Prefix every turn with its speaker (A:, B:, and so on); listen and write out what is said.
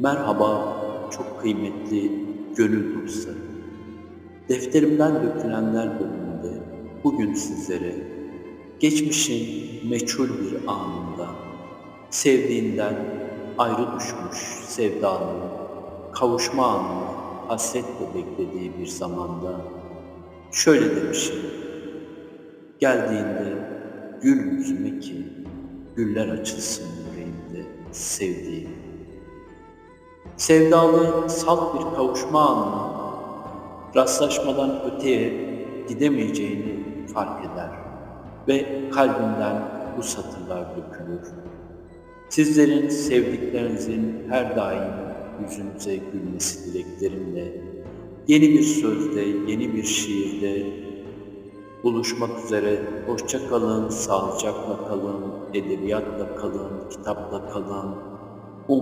A: Merhaba çok kıymetli gönül dostları. Defterimden dökülenler bölümünde bugün sizlere geçmişin meçhul bir anında sevdiğinden ayrı düşmüş sevdanın kavuşma anını hasretle beklediği bir zamanda şöyle demişim. Geldiğinde gül yüzüme ki güller açılsın yüreğimde sevdiğim. Sevdalı salt bir kavuşma anını rastlaşmadan öteye gidemeyeceğini fark eder ve kalbinden bu satırlar dökülür. Sizlerin sevdiklerinizin her daim yüzünüze gülmesi dileklerimle yeni bir sözde, yeni bir şiirde buluşmak üzere. Hoşça kalın, sağlıcakla kalın, edebiyatla kalın, kitapla kalın,